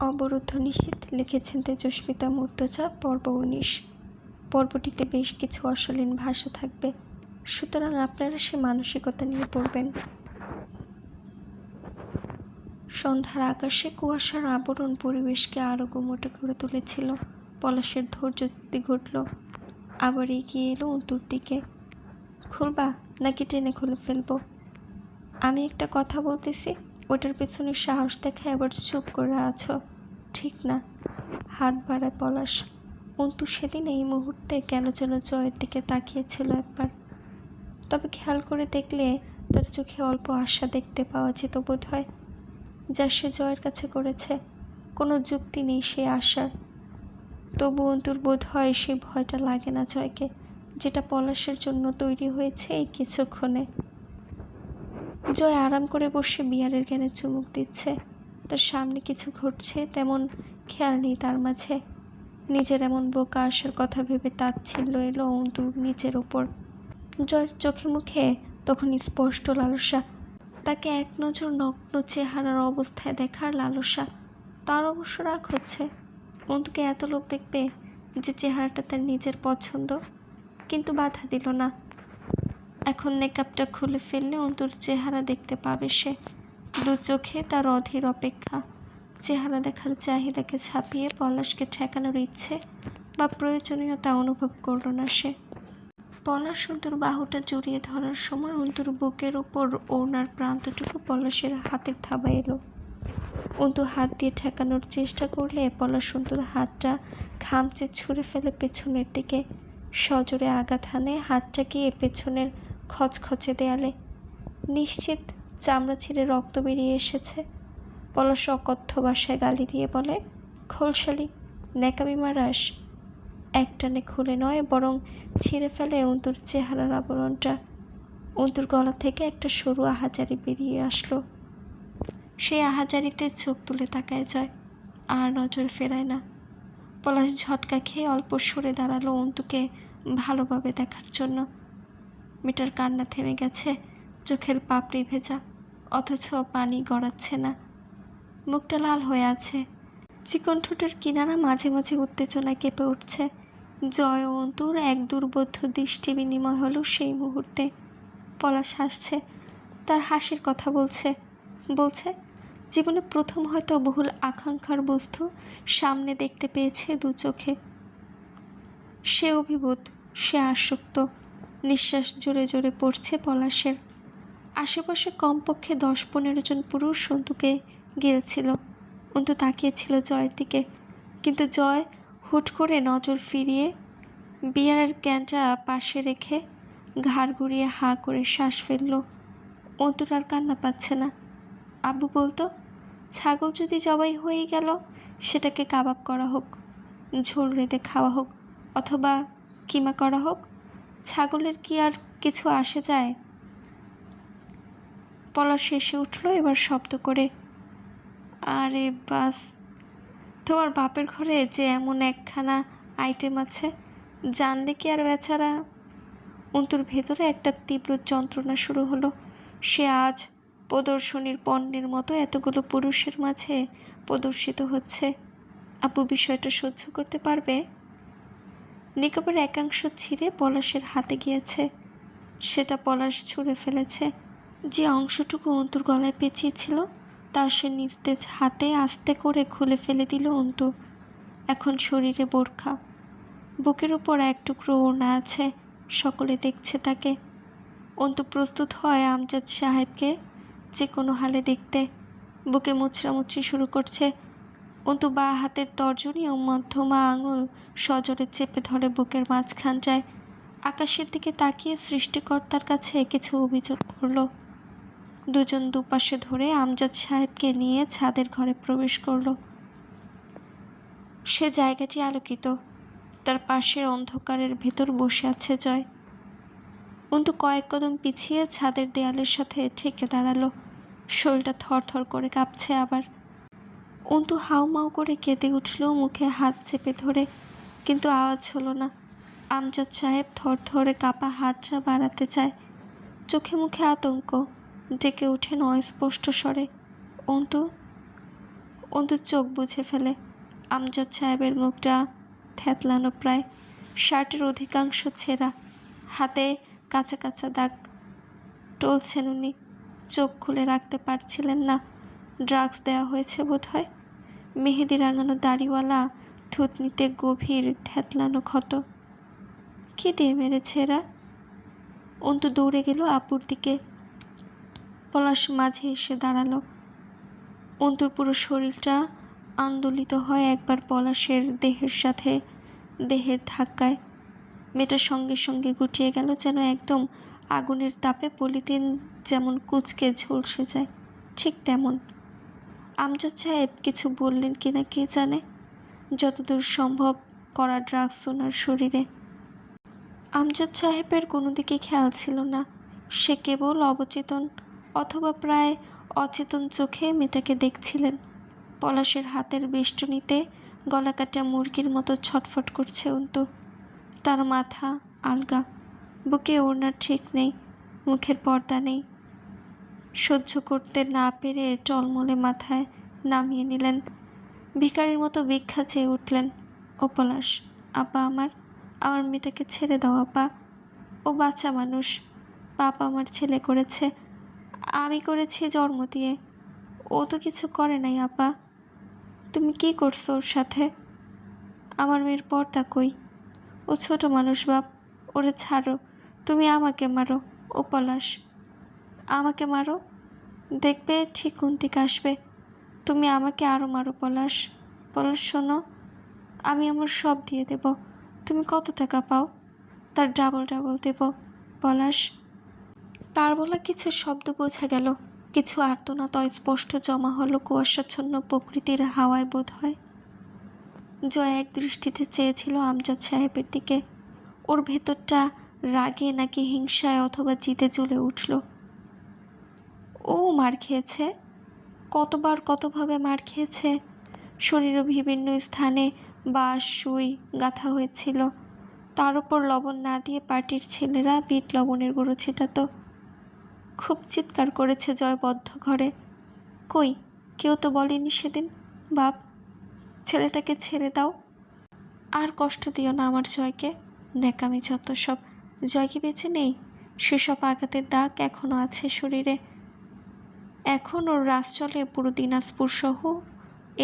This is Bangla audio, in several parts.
অবরুদ্ধ নিষেধ লিখেছেন তেজস্মিতা মূর্তজা, পর্ব উনিশ। পর্বটিতে বেশ কিছু অশালীন ভাষা থাকবে। সুতরাং আপনারা সে মানসিকতা নিয়ে পড়বেন। সন্ধ্যার আকাশে কুয়াশার আবরণ পরিবেশকে আরও গুমোটে করে তুলেছিল। পলাশের ধৈর্য ঘটল। আবার এগিয়ে এলো অন্তুর দিকে। খুলবা নাকি টেনে খুলে ফেলব? আমি একটা কথা বলতেছি। ওটার পেছনে সাহস দেখা এবার চুপ করে আছো। ঠিক না। হাত বাড়ায় পলাশ। অন্তু সেদিন এই মুহূর্তে কেন যেন জয়ের দিকে তাকিয়েছিল একবার। তবে খেয়াল করে দেখলে তার চোখে অল্প আশা দেখতে পাওয়া যেত বোধ হয় যা সে জয়ের কাছে করেছে, কোনো যুক্তি নেই সে আশার। তবু অন্তুর বোধ হয় সেই ভয়টা লাগে না জয়কে, যেটা পলাশের জন্য তৈরি হয়েছে এই কিছুক্ষণে। জয় আরাম করে বসে বিয়ারের জ্ঞানে চুমুক দিচ্ছে। তার সামনে কিছু ঘটছে, তেমন খেয়াল নেই তার মাঝে। নিজের এমন বোকা আসার কথা ভেবে তাচ্ছিল্য এলো অন্তুর নিচের ওপর। জয়ের চোখে মুখে তখন স্পষ্ট লালসা। তাকে এক নজর নগ্ন চেহারার অবস্থায় দেখার লালসা। তার অবশ্য রাগ হচ্ছে। অন্তুকে এত লোক দেখবে যে চেহারাটা তার নিজের পছন্দ। কিন্তু বাধা দিল না। এখন মেকআপটা খুলে ফেললে অন্তুর চেহারা দেখতে পাবে সে। দু চোখে তার অধীর অপেক্ষা। চেহারা দেখার চাহিদাকে ছাপিয়ে পলাশকে ঠেকানোর ইচ্ছে বা প্রয়োজনীয়তা অনুভব করল না সে। পলাশ অন্তুর বাহুটা জড়িয়ে ধরার সময় অন্তুর বুকের ওপর ওড়নার প্রান্তটুকু পলাশের হাতের থাবা এলো। অন্তু হাত দিয়ে ঠেকানোর চেষ্টা করলে পলাশ অন্তুর হাতটা খামচে ছুঁড়ে ফেলে পেছনের দিকে। সজোরে আঘাত হানে হাতটা গিয়ে পেছনের খচখচে দেয়ালে। নিশ্চিত চামড়া ছিঁড়ে রক্ত বেরিয়ে এসেছে। পলাশ অকথ্য বাসায় গালি দিয়ে বলে, খোলশালি, ন্যাকামি মারাস। একটানে খুলে নয়, বরং ছিঁড়ে ফেলে অন্তুর চেহারার আবরণটা। অন্তুর গলা থেকে একটা সরু আহাজারি বেরিয়ে আসলো। সেই আহাজারিতে চোখ তুলে তাকায় যায় আর নজর ফেরায় না। পলাশ ঝটকা খেয়ে অল্প সরে দাঁড়াল অন্তুকে ভালোভাবে দেখার জন্য। মেয়েটার কান্না থেমে গেছে, চোখের পাপড়ি ভেজা, অথচ পানি গড়াচ্ছে না। মুখটা লাল হয়ে আছে। চিকন ঠোঁটের কিনারা মাঝে মাঝে উত্তেজনায় কেঁপে উঠছে। জয় অন্তুর এক দুর্বোধ্য দৃষ্টি বিনিময় হলো সেই মুহূর্তে। পলাশ হাসছে, তার হাসির কথা বলছে। বলছে, জীবনে প্রথম হয়তো বহুল আকাঙ্ক্ষার বস্তু সামনে দেখতে পেয়েছে দু চোখে। সে অভিভূত, সে আসক্ত নিঃশ্বাস জোরে জোরে পড়ছে পলাশের। আশেপাশে কমপক্ষে দশ পনেরো জন পুরুষ সন্তুকে গিলছিল। অন্তু তাকিয়েছিল জয়ের দিকে। কিন্তু জয় হুট করে নজর ফিরিয়ে বিয়ারের ক্যানটা পাশে রেখে ঘাড় ঘুরিয়ে হাঁ করে শ্বাস ফেলল। অন্তুর আর কান্না পাচ্ছে না। আব্বু বলতো, ছাগল যদি জবাই হয়ে গেল, সেটাকে কাবাব করা হোক, ঝোল রেঁধে খাওয়া হোক, অথবা কিমা করা হোক ছাগলের কি আর কিছু আসে যায়? পলাশ শেষে উঠল, এবার শব্দ করে, আরে বাস, তোমার বাপের ঘরে যে এমন একখানা আইটেম আছে, জানলে কি আর বেচারা? অন্তুর ভেতরে একটা তীব্র যন্ত্রণা শুরু হলো। সে আজ প্রদর্শনীর পণ্যের মতো এতগুলো পুরুষের মাঝে প্রদর্শিত হচ্ছে। আপু বিষয়টা সহ্য করতে পারবে? নিকাবের একাংশ ছিঁড়ে পলাশের হাতে গিয়েছে। সেটা পলাশ ছুঁড়ে ফেলেছে। যে অংশটুকু অন্তুর গলায় পেঁচিয়েছিল, তা সে নিস্তেজ হাতে আস্তে করে খুলে ফেলে দিল অন্তু। এখন শরীরে বোরখা। বুকের উপর এক টুকরো ওড়না আছে, সকলে দেখছে তাকে। অন্তু প্রস্তুত হয় আমজাদ সাহেবকে, যে কোনো হালে দেখতে। বুকে মুচড়ামুচড়ি শুরু করছে। অন্তু বা হাতের তর্জনী ও মধ্যমা আঙুল সজোরে চেপে ধরে বুকের মাঝখানটায়। আকাশের দিকে তাকিয়ে সৃষ্টিকর্তার কাছে কিছু অভিযোগ করল। দুজন দুপাশে ধরে আমজাদ সাহেবকে নিয়ে ছাদের ঘরে প্রবেশ করল। সে জায়গাটি আলোকিত। তার পাশের অন্ধকারের ভেতর বসে আছে জয়। অন্তু কয়েক কদম পিছিয়ে ছাদের দেয়ালের সাথে ঠেকে দাঁড়াল। শরীরটা থরথর করে কাঁপছে আবার। অন্তু হাউমাউ করে কেঁদে উঠল, মুখে হাত চেপে ধরে। কিন্তু আওয়াজ হলো না। আমজাদ সাহেব থরথরে কাপা হাতটা বাড়াতে চায়। চোখে মুখে আতঙ্ক, ডেকে ওঠেন অস্পষ্ট স্বরে। অন্তু অন্তু চোখ বুঝে ফেলে। আমজাদ সাহেবের মুখটা থ্যাতলানো প্রায় শার্টের অধিকাংশ ছেঁড়া। হাতে কাঁচা কাঁচা দাগ টলছেন উনি। চোখ খুলে রাখতে পারছিলেন না। ড্রাগস দেওয়া হয়েছে বোধ হয় মেহেদি রাঙানো দাড়িওয়ালা, থুতনিতে গভীর থ্যাতলানো ক্ষত। কী দিয়ে মেরেছে এরা? অন্তু দৌড়ে গেল আপুর দিকে। পলাশ মাঝে এসে দাঁড়াল। অন্তুর পুরো শরীরটা আন্দোলিত হয় একবার পলাশের দেহের সাথে, দেহের ধাক্কায়। মেয়েটা সঙ্গে সঙ্গে গুটিয়ে গেল যেন একদম আগুনের তাপে পলিথিন যেমন কুচকে ঝলসে যায়, ঠিক তেমন। আমজাদ সাহেব কিছু বললেন কিনা কে জানে? যতদূর সম্ভব করা ড্রাগস ওনার শরীরে। আমজাদ সাহেবের কোনো দিকে খেয়াল ছিল না। সে কেবল অবচেতন অথবা প্রায় অচেতন চোখে মেয়েটাকে দেখছিলেন। পলাশের হাতের বেষ্টনীতে গলাকাটা মুরগির মতো ছটফট করছে অন্তু। তার মাথা আলগা। বুকে ওড়নার ঠিক নেই, মুখের পর্দা নেই। সহ্য করতে না পেরে টলমলে মাথায় নামিয়ে নিলেন। ভিখারির মতো ভিক্ষা চেয়ে উঠলেন ও পলাশ আপা আমার আমার মেয়েটাকে ছেড়ে দাও আপা। ও বাচ্চা মানুষ বাবা আমার ছেলে করেছে। আমি করেছি জন্ম দিয়ে। ও তো কিছু করে নাই আপা। তুমি কি করছ ওর সাথে? আমার মেয়ের পর্দা কই? ও ছোট মানুষ বাপ, ওরে ছাড়ো। তুমি আমাকে মারো ও পলাশ আমাকে মারো। দেখবে ঠিক কুন্তিক আসবে। তুমি আমাকে আরও মারো, পলাশ। পলাশ, শোনো, আমি আমার সব দিয়ে দেব। তুমি কত টাকা পাও? তার ডাবল ডাবল দেব, পলাশ। তার বলা কিছু শব্দ বোঝা গেল। কিছু আর্তনাদ স্পষ্ট জমা হলো কুয়াশাচ্ছন্ন প্রকৃতির হাওয়ায় বোধ হয়। জয় এক দৃষ্টিতে চেয়েছিল আমজাদ সাহেবের দিকে। ওর ভেতরটা রাগে নাকি হিংসায় অথবা জিতে জ্বলে উঠল। ও মার খেয়েছে? কতবার কতভাবে মার খেয়েছে? শরীরও বিভিন্ন স্থানে বাঁশ, সুই, গাঁথা হয়েছিল। তার উপর লবণ না দিয়ে পার্টির ছেলেরা বিট লবণের গুঁড়ো ছিটাতো। খুব চিৎকার করেছে জয়বদ্ধ ঘরে। কই, কেউ তো বলেনি সেদিন? বাপ, ছেলেটাকে ছেড়ে দাও। আর কষ্ট দিও না আমার জয়কে। ন্যাকামি যত সব। জয় কি নেই? সেসব আঘাতের দাগ এখনও আছে শরীরে। এখন ওর রাস চলে পুরো দিনাজপুর সহ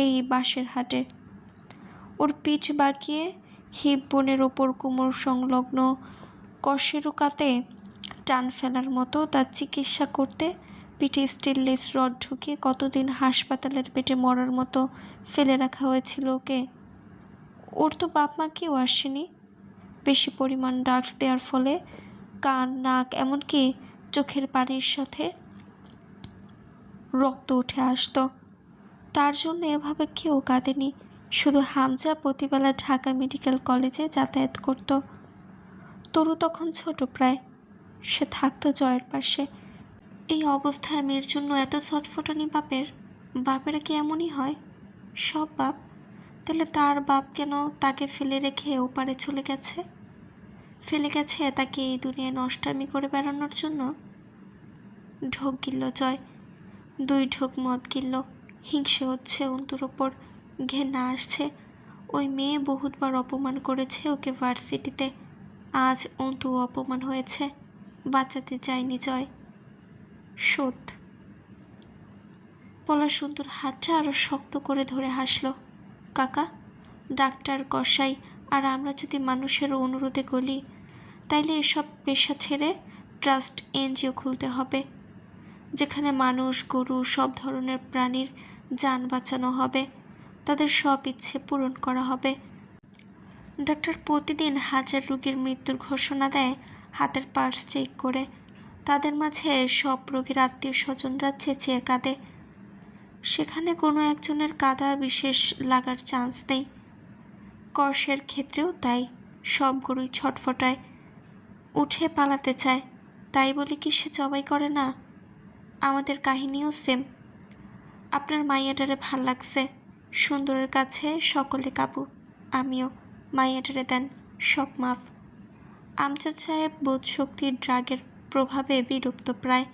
এই বাঁশের হাটে। ওর পিঠ বাঁকিয়ে হিপ বোনের ওপর কোমর সংলগ্ন কশেরুকাতে টান ফেলার মতো তার চিকিৎসা করতে পিঠে স্টেনলেস রড ঢুকিয়ে কতদিন হাসপাতালের পেটে মরার মতো ফেলে রাখা হয়েছিল ওকে। ওর তো বাপ মা কেউ আসেনি। বেশি পরিমাণ ড্রাগস দেওয়ার ফলে কান, নাক, এমনকি চোখের পানির সাথে রক্ত উঠে আসতো। তার জন্য এভাবে কেউ কাঁদেনি, শুধু হামজা প্রতিবেলা ঢাকা মেডিকেল কলেজে যাতায়াত করত। তরু তখন ছোট প্রায়, সে থাকতো জয়ের পাশে। এই অবস্থায় মেয়ের জন্য এত ছটফটানি বাপের, বাপেরা কি এমনই হয়? সব বাপ, তাহলে তার বাপ কেন তাকে ফেলে রেখে ওপারে চলে গেছে? ফেলে গেছে তাকে এই দুনিয়ায় নষ্টামি করে বেড়ানোর জন্য? ঢোক গিলল জয়। দুই ঢোক মদ গিলল হিংসে হচ্ছে অন্তুর ওপর। ঘেনা আসছে। ওই মেয়ে বহুতবার অপমান করেছে ওকে ভার্সিটিতে। আজ অন্তু অপমান হয়েছে। বাঁচাতে চায়নি জয়। সত পলা সুন্দর হাতটা আরও শক্ত করে ধরে হাসলো। কাকা, ডাক্তার, কসাই আর আমরা যদি মানুষের অনুরোধে গলি, তাইলে এসব পেশা ছেড়ে ট্রাস্ট এনজিও খুলতে হবে। যেখানে মানুষ, গরু সব ধরনের প্রাণীর যান বাঁচানো হবে, তাদের সব ইচ্ছে পূরণ করা হবে। ডাক্তার প্রতিদিন হাজার রোগীর মৃত্যুর ঘোষণা দেয়, হাতের পার্স চেক করে। তাদের মাঝে সব রোগীর আত্মীয় স্বজনরা চেঁচিয়ে কাঁদে। সেখানে কোনো একজনের কাদা বিশেষ লাগার চান্স নেই। কষের ক্ষেত্রেও তাই, সব গরুই ছটফটায়, উঠে পালাতে চায়। তাই বলে কি সে জবাই করে না? আমাদের কাহিনীও সেম আপনার মাইয়াটারে ভালো লাগছে। সুন্দরের কাছে সকলে কাবু। আমিও। মাইয়াটারে দেন সব মাফ। আমজাদ সাহেব বোধ শক্তির ড্রাগের প্রভাবে বিলুপ্ত প্রায়।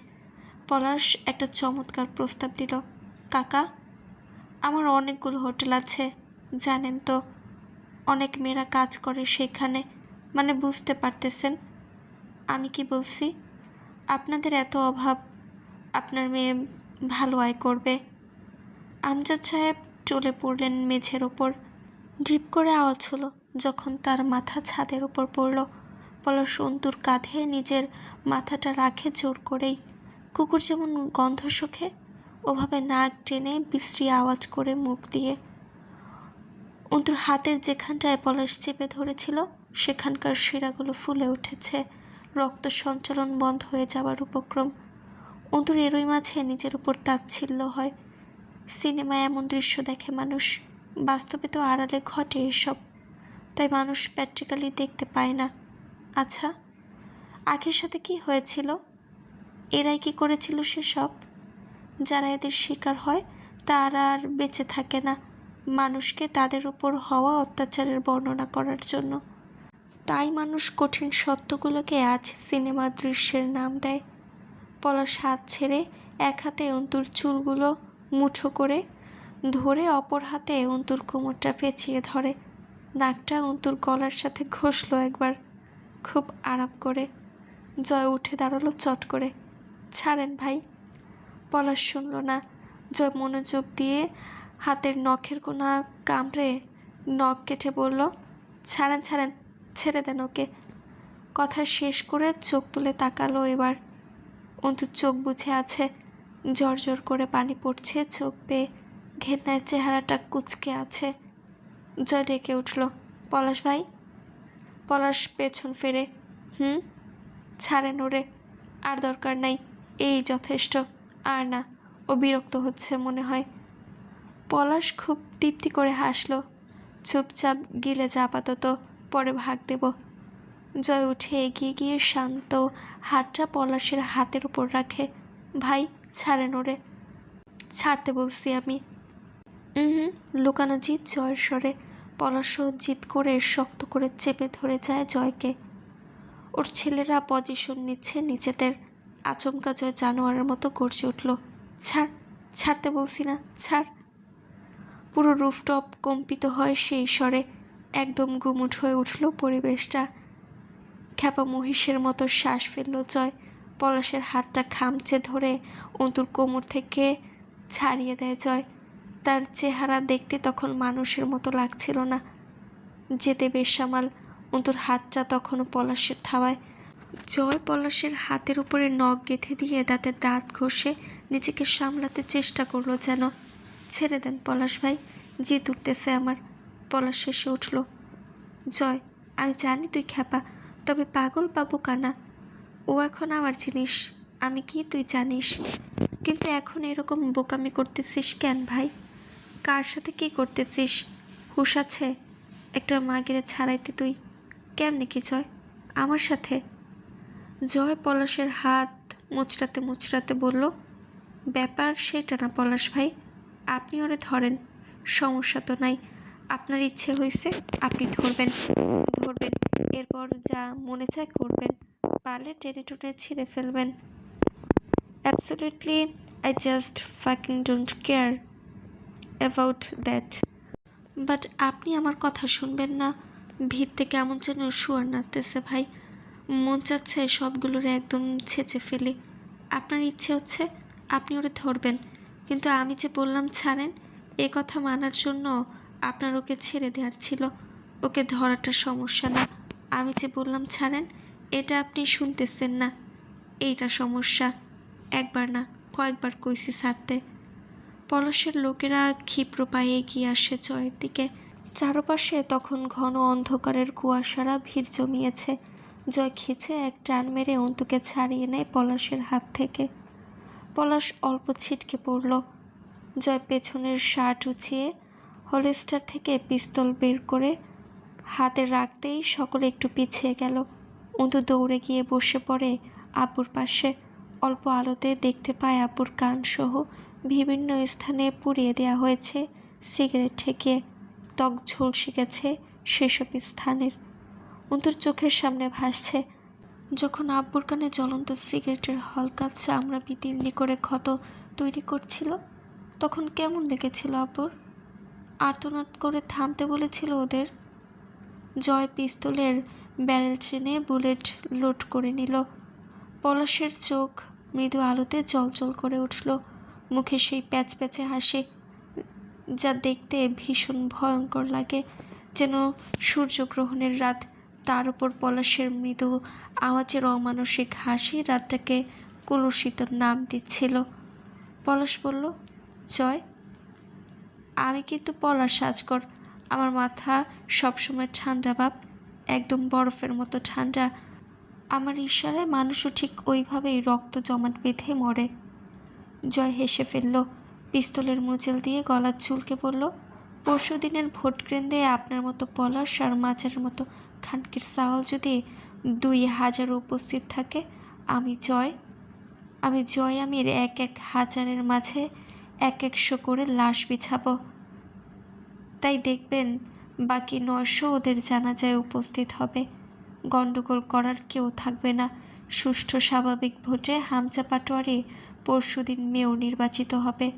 পলাশ একটা চমৎকার প্রস্তাব দিল। কাকা, আমার অনেকগুলো হোটেল আছে। জানেন তো, অনেক মেয়েরা কাজ করে সেখানে। মানে বুঝতে পারতেছেন? আমি কি বলছি? আপনাদের এত অভাব আপনার মেয়ে ভালো আয় করবে। আমজাদ সাহেব চলে পড়লেন মেঝের ওপর। ডিপ করে আওয়াজ হলো যখন তার মাথা ছাদের উপর পড়ল। পলাশ অন্তুর কাঁধে নিজের মাথাটা রাখে জোর করেই। কুকুর যেমন গন্ধ শুখে ওভাবে নাক টেনে বিশ্রী আওয়াজ করে মুখ দিয়ে। অন্তুর হাতের যেখানটায় পলাশ চেপে ধরেছিল, সেখানকার শিরাগুলো ফুলে উঠেছে। রক্ত সঞ্চালন বন্ধ হয়ে যাওয়ার উপক্রম। অন্তুর এরই মাঝে নিজের উপর তাচ্ছিল্য হয়। সিনেমায় এমন দৃশ্য দেখে মানুষ, বাস্তবে তো আড়ালে ঘটে এসব, তাই মানুষ প্র্যাকটিক্যালি দেখতে পায় না। আচ্ছা আখের সাথে কি হয়েছিল? এরাই কি করেছিল সেসব? যারা এদের শিকার হয়, তারা আর বেঁচে থাকে না। মানুষকে তাদের উপর হওয়া অত্যাচারের বর্ণনা করার জন্য। তাই মানুষ কঠিন সত্যগুলোকে আজ সিনেমার দৃশ্যের নাম দেয়। পলাশ হাত ছেড়ে এক হাতে অন্তুর চুলগুলো মুঠো করে ধরে অপর হাতে অন্তুর কোমরটা পেঁচিয়ে ধরে। নাকটা অন্তুর গলার সাথে ঘষলো একবার, খুব আরাম করে। জয় উঠে দাঁড়াল চট করে। ছাড়েন ভাই। পলাশ শুনল না। জয় মনোযোগ দিয়ে হাতের নখের কোনা কামড়ে নখ কেটে বলল, ছাড়েন ছাড়েন, ছেড়ে দেন ওকে। কথা শেষ করে চোখ তুলে তাকালো এবার। অন্তু চোখ বুঝে আছে। জর জর করে পানি পড়ছে, চোখ পেয়ে ঘেন্নায় চেহারাটা কুচকে আছে। জয় ডেকে উঠল, পলাশ ভাই? পলাশ পেছন ফেরে, হুম? ছাড়েন ওরে, আর দরকার নাই, এই যথেষ্ট, আর না। ও বিরক্ত হচ্ছে মনে হয়। পলাশ খুব তৃপ্তি করে হাসলো, চুপচাপ গিলে যা আপাতত, পরে ভাগ দেব। জয় উঠে এগিয়ে গিয়ে শান্ত হাতটা পলাশের হাতের উপর রাখে। ভাই, ছাড়েন ওরে। ছাড়তে বলছি আমি। হুম লুকানো জিত জয়ের স্বরে। পলাশও জিত করে শক্ত করে চেপে ধরে যায় জয়কে। ওর ছেলেরা পজিশন নিচ্ছে নিচেদের আচমকা জয় জানোয়ারের মতো গর্জে উঠল, ছাড়, ছাড়তে বলছি না, ছাড়। পুরো রুফটপ কম্পিত হয় সেই স্বরে। একদম গুমুট হয়ে উঠল পরিবেশটা। খ্যাপা মহিষের মতো শ্বাস ফেলল জয়। পলাশের হাতটা খামচে ধরে অন্তুর কোমর থেকে ছাড়িয়ে দেয় জয়। তার চেহারা দেখতে তখন মানুষের মতো লাগছিল না। যেতে বেসামাল, অন্তুর হাতটা তখনও পলাশের থাওয়ায় জয় পলাশের হাতের উপরে নখ গেঁথে দিয়ে দাঁতে দাঁত ঘষে নিজেকে সামলাতে চেষ্টা করল যেন। ছেড়ে দেন পলাশ ভাই জিত উঠতেছে আমার। পলাশ শেষে উঠল। জয়, আমি জানি তুই খ্যাপা তবে পাগল পাবো কানা, ও এখন আমার জিনিস আমি কি তুই জানিস? কিন্তু এখন এরকম বোকামি করতেছিস কেন ভাই? কার সাথে কি করতেছিস? হুশ আছে, একটা মা মাগিরে ছাড়াইতে তুই, কেমনে কি জয়? আমার সাথে? জয় পলাশের হাত মুচড়াতে মুচড়াতে বলল, ব্যাপার সেটা না পলাশ ভাই, আপনি ওরে ধরেন, সমস্যা তো নাই। আপনার ইচ্ছে হয়েছে, আপনি ধরবেন ধরবেন, এরপর যা মনে চায় করবেন, পারলে টেনে টুনে ছিঁড়ে ফেলবেন। Absolutely I just fucking don't care about that but আপনি আমার কথা শুনবেন না। ভিত থেকে কেমন যেন শুয়ার নাচতেছে ভাই। মন চাচ্ছে সবগুলোর একদম ছেঁচে ফেলি। আপনার ইচ্ছে হচ্ছে আপনি ওরে ধরবেন। কিন্তু আমি যে বললাম ছাড়েন, এ কথা মানার জন্য আপনার ওকে ছেড়ে দেওয়ার ছিল। ওকে ধরাটা সমস্যা না। আমি যে বললাম, ছাড়েন, এটা আপনি শুনতেছেন না। এইটা সমস্যা। একবার না, কয়েকবার কইছি ছাড়তে। পলাশের লোকেরা ক্ষিপ্র পায়ে এগিয়ে আসে জয়ের দিকে। চারপাশে তখন ঘন অন্ধকারের কুয়াশারা ভিড় জমিয়েছে। জয় খিচে এক টান মেরে অন্তুকে ছাড়িয়ে নেয় পলাশের হাত থেকে। পলাশ অল্প ছিটকে পড়ল। জয় পেছনের শার্ট উঁচিয়ে হলিস্টার থেকে পিস্তল বের করে হাতে রাখতেই সকলে একটু পিছিয়ে গেল। অন্তু দৌড়ে গিয়ে বসে পড়ে আপুর পাশে। অল্প আলোতে দেখতে পায় আপুর কানসহ বিভিন্ন স্থানে পুড়িয়ে দেওয়া হয়েছে সিগারেট ঠেকিয়ে। ত্বক ঝলসে গেছে সেসব স্থানের। অন্তুর চোখের সামনে ভাসছে। যখন আব্বুর কানে জ্বলন্ত সিগারেটের হলকা চামড়া বিতীর্ণ করে ক্ষত তৈরি করছিল, তখন কেমন লেগেছিল আপুর? আর্তনাদ করে থামতে বলেছিল ওদের। জয় পিস্তলের ব্যারেল চেনে বুলেট লোড করে নিল। পলাশের চোখ মৃদু আলোতে জলজল করে উঠল। মুখে সেই প্যাচ প্যাচে হাসি, যা দেখতে ভীষণ ভয়ঙ্কর লাগে, যেন সূর্যগ্রহণের রাত, তার উপর পলাশের মৃদু আওয়াজের অমানসিক হাসি রাতটাকে কলুষিত নাম দিচ্ছিল। পলাশ বলল, জয় আমি কিন্তু পলাশ সাজকর আমার মাথা সবসময় ঠান্ডা ভাব একদম বরফের মতো ঠান্ডা। আমার ইশারায় মানুষও ঠিক ওইভাবেই রক্ত জমাট বেঁধে মরে। জয় হেসে ফেলল, পিস্তলের মুচেল দিয়ে গলার চুলকে বলল পরশু দিনের ভোট কেন্দ্রে আপনার মতো পলাশ আর মাচার মতো খানকির সাওয়াল যদি দুই হাজার উপস্থিত থাকে, আমি জয় আমি জয় আমির এক এক হাজারের মাঝে এক একশো করে লাশ বিছাবো। তাই দেখবেন, বাকি নয়শো ওদের জানাজায় উপস্থিত হবে। গণ্ডগোল করার কেউ থাকবে না। সুষ্ঠু স্বাভাবিক ভোটে হামচা পাটোয়ারি পরশুদিন মেয়র নির্বাচিত হবে।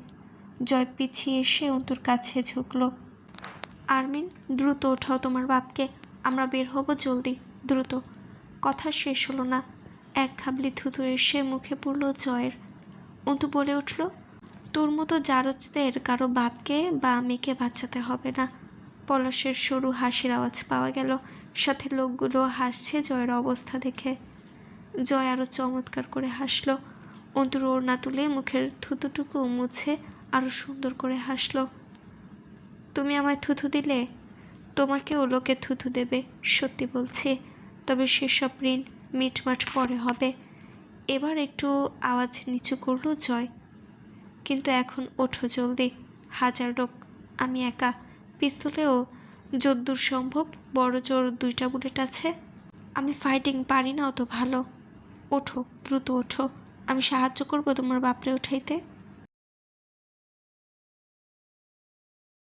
জয় পিছিয়ে এসে অন্তুর কাছে ঝুঁকলো। আরমিন, দ্রুত ওঠাও তোমার বাপকে। আমরা বের হব জলদি, দ্রুত। কথা শেষ হলো না। এক খাবলি থুতু এসে মুখে পড়ল জয়ের। অন্তু বলে উঠল তোর মতো জারজদের কারও বাপকে বা মেয়েকে বাঁচাতে হবে না। পলাশের সরু হাসির আওয়াজ পাওয়া গেল। সাথে লোকগুলো হাসছে জয়ের অবস্থা দেখে। জয় আরও চমৎকার করে হাসলো। অন্তর ওড়না তুলে মুখের থুতুটুকু মুছে আরও সুন্দর করে হাসলো। তুমি আমায় থুথু দিলে? তোমাকেও লোকে থুথু দেবে, সত্যি বলছি। তবে সেসব ঋণ মিটমাট পরে হবে। এবার একটু আওয়াজ নিচু করল জয়। কিন্তু এখন ওঠো জলদি। হাজার লোক, আমি একা। পিস্তলেও যদ্দূর সম্ভব, বড় জোর দুইটা বুলেট আছে। আমি ফাইটিং পারি না অত ভালো। ওঠো, দ্রুত ওঠো। আমি সাহায্য করব তোমার বাপরে উঠাইতে?